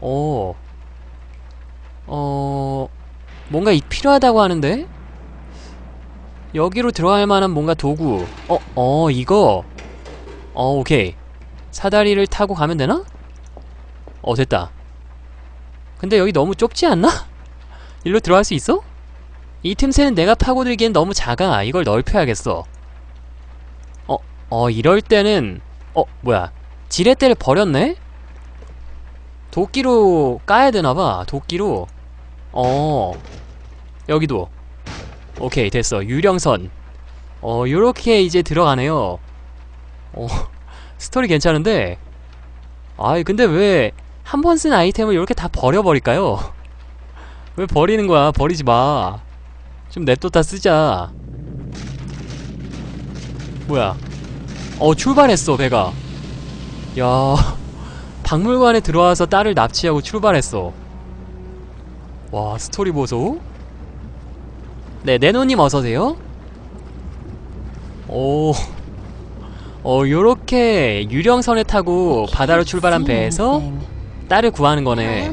어, 어, 뭔가 이- 필요하다고 하는데? 여기로 들어갈 만한 뭔가 도구. 어, 어, 이거. 어, 오케이. 사다리를 타고 가면 되나? 어, 됐다. 근데 여기 너무 좁지 않나? 일로 들어갈 수 있어? 이 틈새는 내가 파고들기엔 너무 작아. 이걸 넓혀야겠어. 어, 어, 이럴 때는, 어, 뭐야. 지렛대를 버렸네? 도끼로 까야 되나봐. 도끼로. 어, 여기도. 오케이, 됐어. 유령선. 어, 요렇게 이제 들어가네요. 어, 스토리 괜찮은데? 아이, 근데 왜 한 번 쓴 아이템을 이렇게 다 버려버릴까요? 왜 버리는 거야? 버리지 마. 좀 냅뒀다 쓰자. 뭐야? 어, 출발했어, 배가. 야, 박물관에 들어와서 딸을 납치하고 출발했어. 와, 스토리 보소. 네, 네노님 어서오세요. 오, 어, 요렇게 유령선에 타고 바다로 출발한 배에서 딸을 구하는 거네.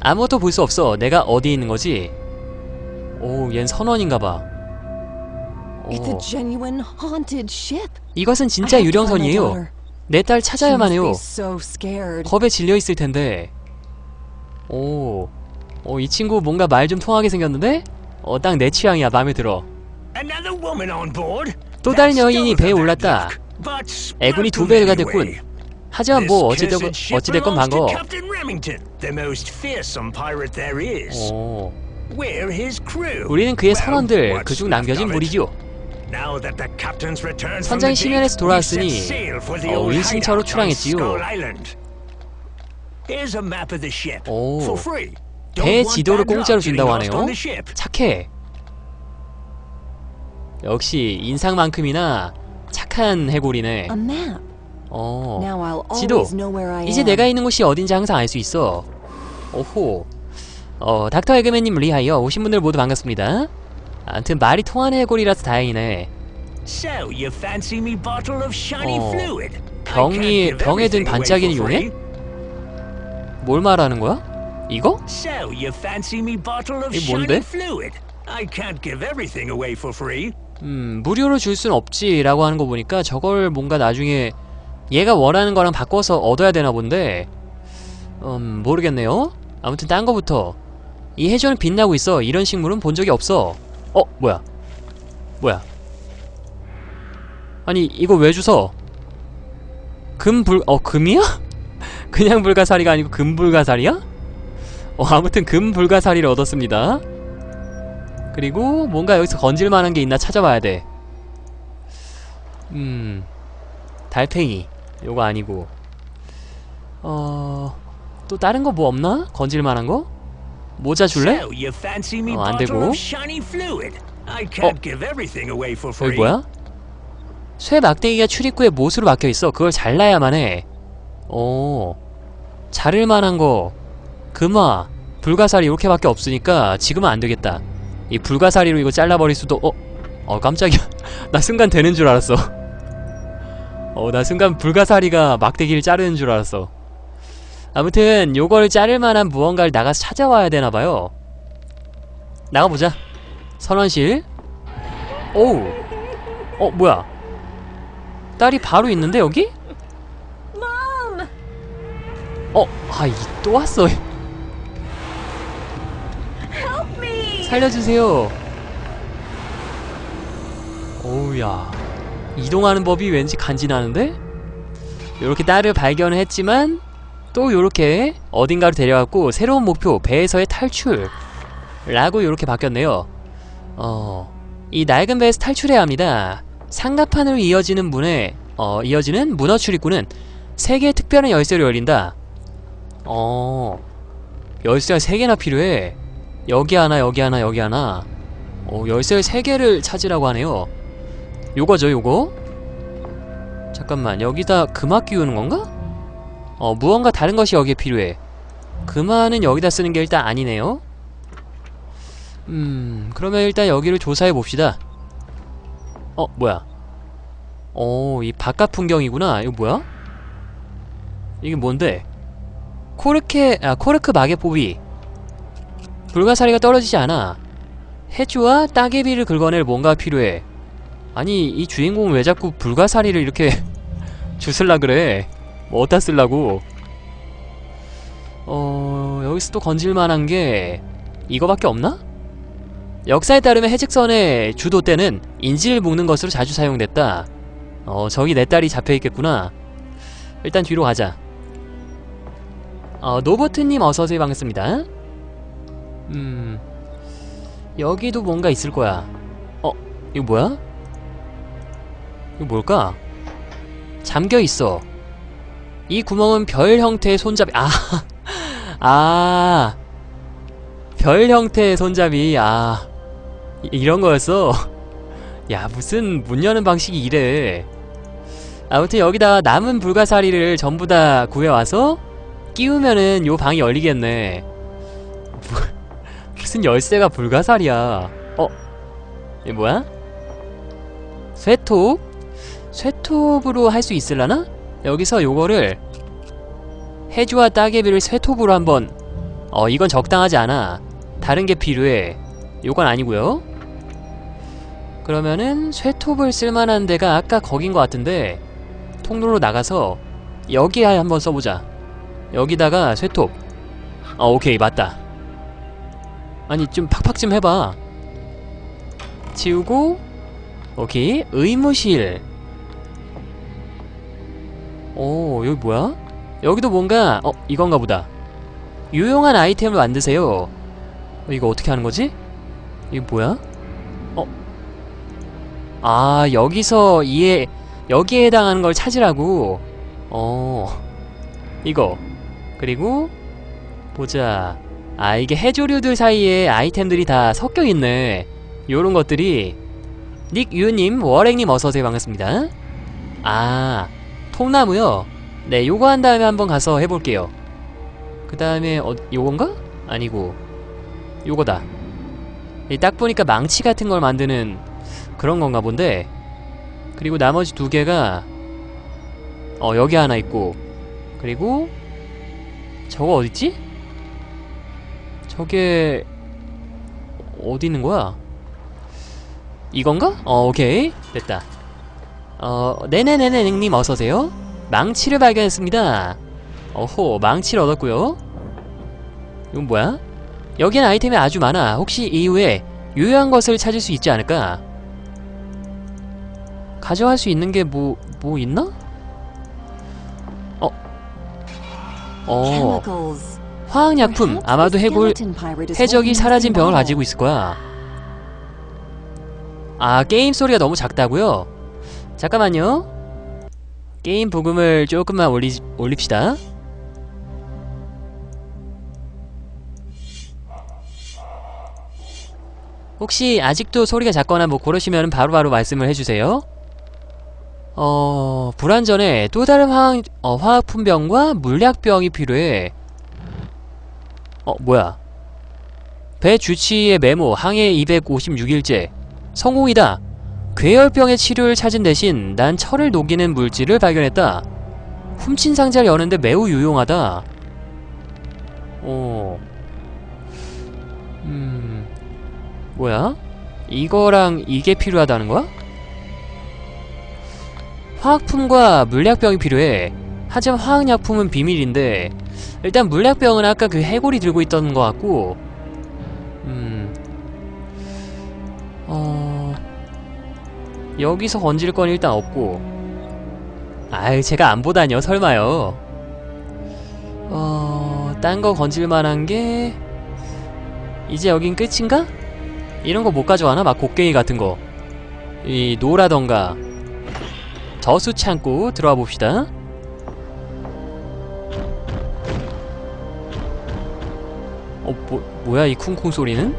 아무것도 볼 수 없어. 내가 어디 있는 거지? 오, 얜 선원인가봐. 이것은 진짜 유령선이에요. 내 딸 찾아야만 해요. 겁에 질려 있을 텐데. 오, 어, 이 친구 뭔가 말 좀 통하게 생겼는데? 어, 딱 내 취향이야. 마음에 들어. 또 다른 여인이 배에 올랐다. 애군이 두 배가. 됐군. 하지만 뭐 어찌됐건 there is. 오. 우리는 그의 선원들, 그중 남겨진. Now that the captain's returned from 선장이 the 심연에서 돌아왔으니, we set sail for the 어, old 윈신처로 hideout on 출항했지요. Skull Island. Here's a map of the ship 오. for free. Don't 배 지도를 공짜로 준다고 하네요. on the ship. 착해. 역시 인상만큼이나 착한 해골이네. A map. 어. Now I'll 지도. always know where I 이제 am. 내가 있는 곳이 어딘지 항상 알 수 있어. 오호. 어, 닥터 에그맨님 리하이어 오신 분들 모두 반갑습니다. 아무튼 말이 통하는 해골이라서 다행이네. So you fancy me bottle of shiny 어, fluid? 병이- 병에 든 반짝이는 용해? 뭘 말하는 거야? 이거? So you fancy me bottle of 이게 뭔데? shiny fluid? I can't give everything away for free. 음, 무료로 줄 순 없지라고 하는 거 보니까 저걸 뭔가 나중에 얘가 원하는 거랑 바꿔서 얻어야 되나 본데 음, 모르겠네요. 아무튼 딴 거부터 이 해저는 빛나고 있어. 이런 식물은 본 적이 없어. 어, 뭐야? 뭐야? 아니, 이거 왜 주서? 금불 어, 금이야? 그냥 불가사리가 아니고 금불가사리야? 어, 아무튼 금불가사리를 얻었습니다. 그리고 뭔가 여기서 건질 만한 게 있나 찾아봐야 돼. 음. 달팽이. 요거 아니고. 어. 또 다른 거 뭐 없나? 건질 만한 거? 모자 줄래? 어, 안 되고. 여기 free. 뭐야? 쇠 막대기가 출입구에 못으로 막혀 있어. 그걸 잘라야만 해. 오. 자를 만한 거. 금화. 불가사리 이렇게밖에 없으니까 지금은 안 되겠다. 이 불가사리로 이거 잘라버릴 수도 어? 어 깜짝이야. 나 순간 되는 줄 알았어. 어, 나 순간 불가사리가 막대기를 자르는 줄 알았어. 아무튼 요걸 자를 만한 무언가를 나가서 찾아와야 되나 봐요. 나가보자. 선원실. 오우. 어, 뭐야? 딸이 바로 있는데 여기? 어, 아, 이 또 왔어. 살려주세요. 오우야. 이동하는 법이 왠지 간지나는데? 요렇게 딸을 발견했지만 또 요렇게 어딘가로 데려갔고 새로운 목표 배에서의 탈출 라고 요렇게 바뀌었네요. 어, 이 낡은 배에서 탈출해야 합니다. 상가판으로 이어지는 문에 어, 이어지는 문어 출입구는 세 개의 특별한 열쇠로 열린다. 어, 열쇠가 세 개나 필요해. 여기 하나, 여기 하나, 여기 하나. 어, 열쇠를 세 개를 찾으라고 하네요. 요거죠, 요거. 잠깐만, 여기다 금화 끼우는 건가? 어, 무언가 다른 것이 여기에 필요해. 금화는 여기다 쓰는 게 일단 아니네요. 음, 그러면 일단 여기를 조사해 봅시다. 어, 뭐야? 어, 이 바깥 풍경이구나. 이거 뭐야? 이게 뭔데? 코르케 아 코르크 마개포비 불가사리가 떨어지지 않아 해주와 따개비를 긁어낼 뭔가 필요해 아니 이 주인공은 왜 자꾸 불가사리를 이렇게 주술라 그래 뭐 어디다 쓸라고 어 여기서 또 건질만한 게 이거밖에 없나? 역사에 따르면 해직선의 주도 때는 인지를 묶는 것으로 자주 사용됐다 어 저기 내 딸이 잡혀있겠구나 일단 뒤로 가자 어 노버트님 어서오세요 반갑습니다 음 여기도 뭔가 있을 거야 어 이거 뭐야? 이거 뭘까? 잠겨 있어. 이 구멍은 별 형태의 손잡이. 아, 아, 별 형태의 손잡이. 아, 이- 이런 거였어. 야, 무슨 문 여는 방식이 이래. 아무튼 여기다가 남은 불가사리를 전부 다 구해와서 끼우면은 요 방이 열리겠네. 뭐, 무슨 열쇠가 불가사리야. 어? 이게 뭐야? 쇠톱? 쇠톱으로 할 수 있을라나? 여기서 요거를 해주와 따개비를 쇠톱으로 한번 어 이건 적당하지 않아. 다른 게 필요해. 요건 아니고요. 그러면은 쇠톱을 쓸만한 데가 아까 거긴 것 같은데 통로로 나가서 여기에 한번 써보자. 여기다가 쇠톱. 어 오케이 맞다. 아니 좀 팍팍 좀 해봐. 치우고 오케이 의무실 오 여기 뭐야? 여기도 뭔가 어 이건가 보다. 유용한 아이템을 만드세요. 어, 이거 어떻게 하는 거지? 이게 뭐야? 어? 아 여기서 이에 여기에 해당하는 걸 찾으라고. 어. 이거. 그리고 보자. 아 이게 해조류들 사이에 아이템들이 다 섞여 있네. 요런 것들이. 닉유님 워랭님 어서오세요. 반갑습니다. 아 통나무요? 네 요거 한 다음에 한번 가서 해볼게요 그 다음에 어 요건가? 아니고 요거다 이딱 보니까 망치 같은 걸 만드는 그런 건가 본데 그리고 나머지 두 개가 어 여기 하나 있고 그리고 저거 어딨지? 저게 어디 있는 거야? 이건가? 어 오케이 됐다 어 네네네네님 어서오세요 망치를 발견했습니다 어호 망치를 얻었고요 이건 뭐야? 여기엔 아이템이 아주 많아 혹시 이후에 유효한 것을 찾을 수 있지 않을까? 가져갈 수 있는 게 뭐 뭐 있나? 어. 어. 화학약품 아마도 해골 해적이 사라진 병을. 가지고 있을 거야. 아, 게임 소리가 너무 작다고요? 잠깐만요. 게임 부금을 조금만 올리, 올립시다. 혹시 아직도 소리가 작거나 뭐 그러시면 바로바로 말씀을 해주세요. 어, 불안 전에 또 다른 화학, 어, 화학품병과 물약병이 필요해. 어, 뭐야. 배 주치의 메모 항해 256일째 성공이다 괴혈병의 치료를 찾은 대신 난 철을 녹이는 물질을 발견했다. 훔친 상자를 여는데 매우 유용하다. 어... 음... 뭐야? 이거랑 이게 필요하다는 거야? 화학품과 물약병이 필요해. 하지만 화학약품은 비밀인데 일단 물약병은 아까 그 해골이 들고 있던 것 같고 여기서 건질 건 일단 없고 아유 제가 안 보다뇨 설마요 어... 딴 거 건질 만한 게 이제 여긴 끝인가? 이런 거 못 가져와나? 막 곡괭이 같은 거. 이 노라던가 저수 창고 들어와 봅시다. 어, 뭐, 뭐야 이 쿵쿵 소리는?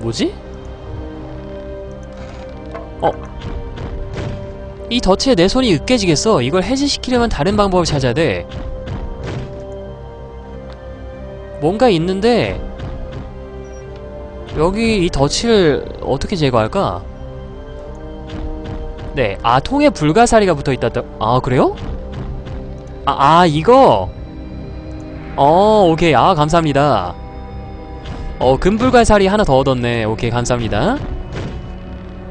뭐지? 이 덫에 내 손이 으깨지겠어. 이걸 해제시키려면 다른 방법을 찾아야 돼. 뭔가 있는데 여기 이 덫을 어떻게 제거할까? 네, 아 통에 불가사리가 붙어있다. 아 그래요? 아, 아 이거 어 오케이 아 감사합니다 어 금불갈살이 하나 더 얻었네 오케이 감사합니다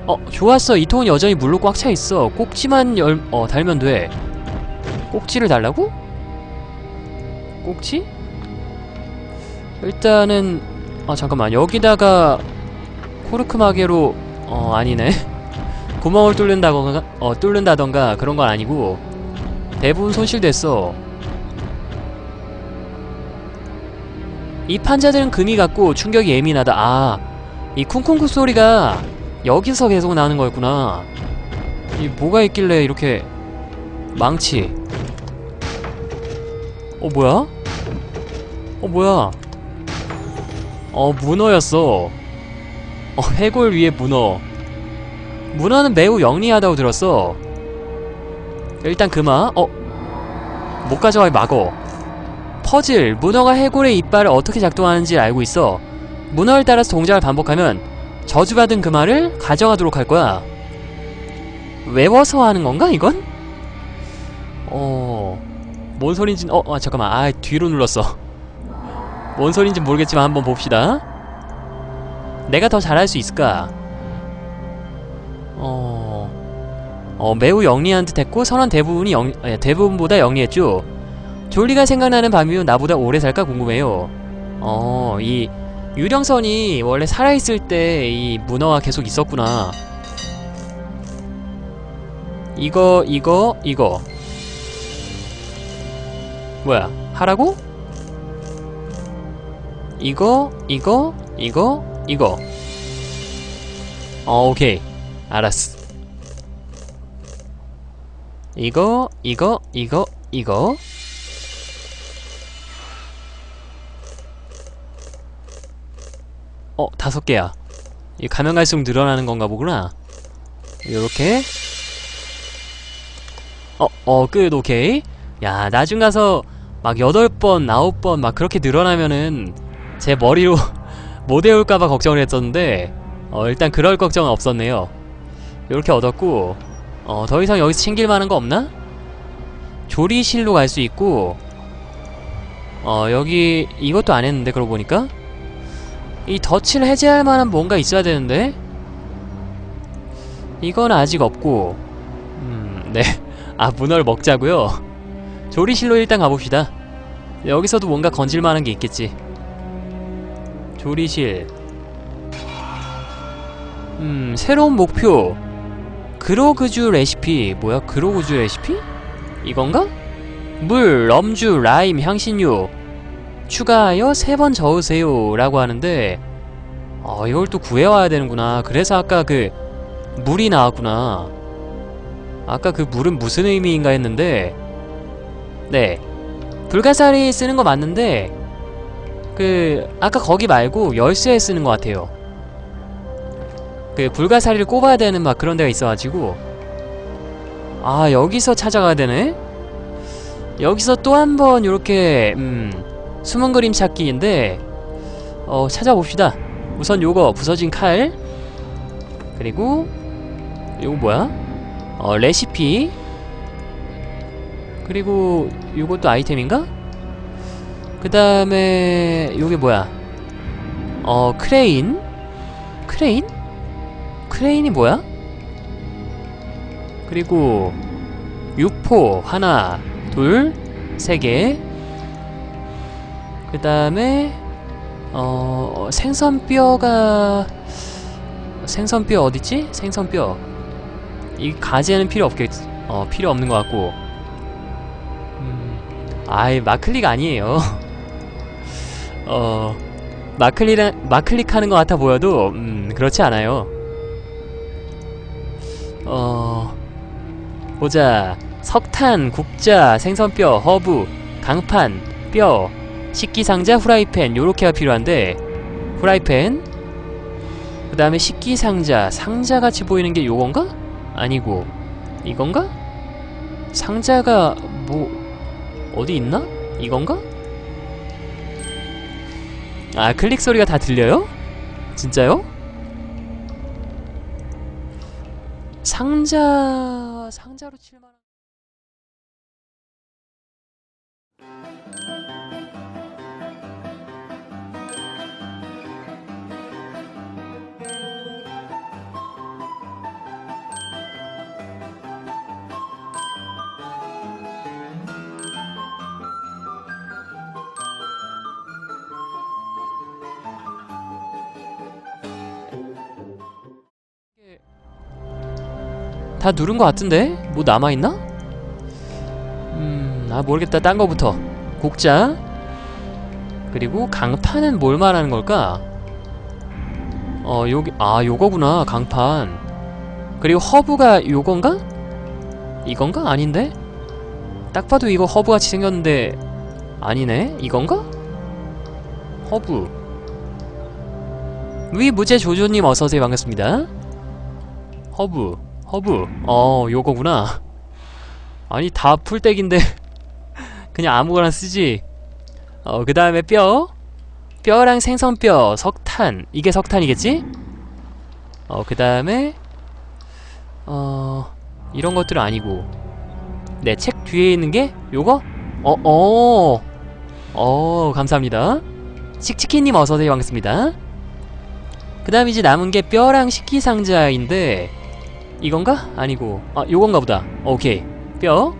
어 좋았어. 이 통은 여전히 물로 꽉 차있어. 꼭지만 열.. 어 달면 돼. 꼭지를 달라고? 꼭지? 일단은 아 잠깐만. 여기다가 코르크 마개로 어 아니네. 구멍을 뚫는다던가 어 뚫는다던가 그런 건 아니고. 대부분 손실됐어. 이 판자들은 금이 같고 충격이 예민하다. 아이 쿵쿵쿵 소리가 여기서 계속 나는 거였구나. 이 뭐가 있길래 이렇게 망치? 어 뭐야? 어 뭐야? 어 문어였어. 어 해골 위에 문어. 문어는 매우 영리하다고 들었어. 일단 그마 어? 못 가져가 막어 퍼즐 문어가 해골의 이빨을 어떻게 작동하는지 알고 있어. 문어를 따라서 동작을 반복하면 저주받은 금화를 가져가도록 할 거야. 외워서 하는 건가 이건? 어... 뭔 소린진 어, 아 잠깐만. 아 뒤로 눌렀어. 뭔 소린지 모르겠지만 한번 봅시다. 내가 더 잘할 수 있을까? 어... 어 매우 영리한 듯 했고 선원 대부분이 영, 아니, 대부분보다 영리했죠. 졸리가 생각나는 밤이면 나보다 오래 살까 궁금해요. 어... 이 유령선이 원래 살아있을 때 이 문어가 계속 있었구나. 이거 이거 이거. 뭐야 하라고? 이거 이거 이거 이거. 어 오케이. 알았어. 이거 이거 이거 이거 어 다섯 개야 이 가면 갈수록 늘어나는 건가 보구나 요렇게 어, 어, 끝, 오케이. 야, 나중 가서 막 여덟 번, 아홉 번막 그렇게 늘어나면은 제 머리로 못 외울까봐 걱정을 했었는데, 어, 일단 그럴 걱정은 없었네요. 요렇게 얻었고, 어, 더 이상 여기서 챙길 만한 거 없나? 조리실로 갈 수 있고, 어, 여기 이것도 안 했는데, 그러고 보니까? 이 덫을 해제할 만한 뭔가 있어야 되는데? 이건 아직 없고, 음, 네. 아 문어를 먹자고요? 조리실로 일단 가봅시다 여기서도 뭔가 건질만한 게 있겠지 조리실 음 새로운 목표 그로그주 레시피 뭐야 그로그주 레시피? 이건가? 물, 럼주, 라임, 향신료 추가하여 세 번 저으세요 라고 하는데 어 이걸 또 구해와야 되는구나. 그래서 아까 그 물이 나왔구나. 아까 그 물은 무슨 의미인가 했는데 네 불가사리 쓰는 거 맞는데 그 아까 거기 말고 열쇠에 쓰는 것 같아요. 그 불가사리를 꼽아야 되는 막 그런 데가 있어가지고. 아 여기서 찾아가야 되네? 여기서 또 한번 요렇게 음 숨은 그림 찾기인데 어 찾아봅시다 우선 요거 부서진 칼 그리고 요거 뭐야? 어, 레시피 그리고 요것도 아이템인가? 그 다음에 요게 뭐야 어 크레인 크레인? 크레인이 뭐야? 그리고 육포 하나 둘 세 개 그 다음에 어 생선뼈가 생선뼈 어딨지? 생선뼈. 이 가지에는 필요 없겠 어 필요 없는 것 같고. 음 아이 마클릭 아니에요. 어 마클릭 마클릭하는 것 같아 보여도 음 그렇지 않아요. 어 보자. 석탄 국자 생선뼈 허브 강판 뼈 식기상자 후라이팬 요렇게가 필요한데 후라이팬 그 다음에 식기상자 상자같이 보이는 게 요건가? 아니고 이건가? 상자가 뭐 어디 있나? 이건가? 아 클릭 소리가 다 들려요? 진짜요? 상자 상자로 칠만 다 누른 것 같은데? 뭐 남아있나? 음, 아 모르겠다 딴 거부터 곡자 그리고 강판은 뭘 말하는 걸까? 어 여기 아 요거구나 강판 그리고 허브가 요건가? 이건가? 아닌데? 딱 봐도 이거 허브같이 생겼는데 아니네? 이건가? 허브 위무제 조조님 어서오세요 반갑습니다 허브 허브. 어 요거구나. 아니 다 풀떼기인데 그냥 아무거나 쓰지. 어그 다음에 뼈. 뼈랑 생선뼈. 석탄. 이게 석탄이겠지? 어그 다음에 어 이런 것들은 아니고. 네 책 뒤에 있는 게 요거? 어어. 어 감사합니다. 씩치키님 어서오세요. 반갑습니다. 그 다음 이제 남은 게 뼈랑 식기상자인데 이건가? 아니고. 아 요건가 보다. 오케이. 뼈그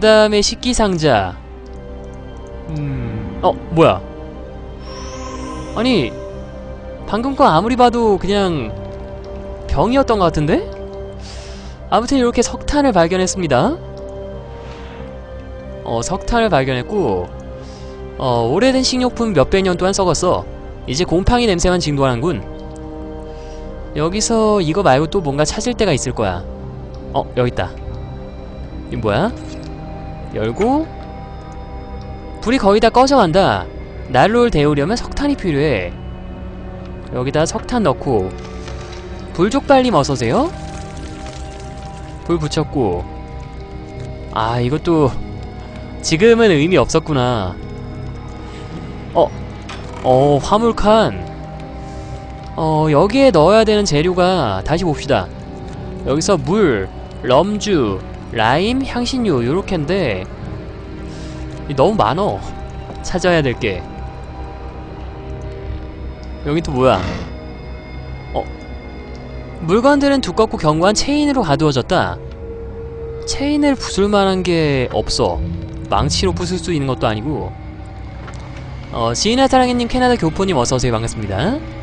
다음에 식기상자. 음어 뭐야? 아니 방금 거 아무리 봐도 그냥 병이었던 것 같은데? 아무튼 이렇게 석탄을 발견했습니다. 어 석탄을 발견했고 어 오래된 식료품 몇백 년 동안 썩었어. 이제 곰팡이 냄새만 진동하는군 여기서 이거 말고 또 뭔가 찾을 데가 있을 거야. 어 여기 있다. 이 뭐야? 열고. 불이 거의 다 꺼져간다. 난로를 데우려면 석탄이 필요해. 여기다 석탄 넣고. 불족발님 어서오세요. 불 붙였고. 아 이것도 지금은 의미 없었구나. 어, 어 화물칸 어 여기에 넣어야 되는 재료가 다시 봅시다. 여기서 물, 럼주, 라임, 향신료 요렇게인데 이 너무 많어. 찾아야 될 게. 여기 또 뭐야? 어 물건들은 두껍고 견고한 체인으로 가두어졌다. 체인을 부술 만한 게 없어. 망치로 부술 수 있는 것도 아니고. 어 지인의 사랑해님 캐나다 교포님 어서오세요. 반갑습니다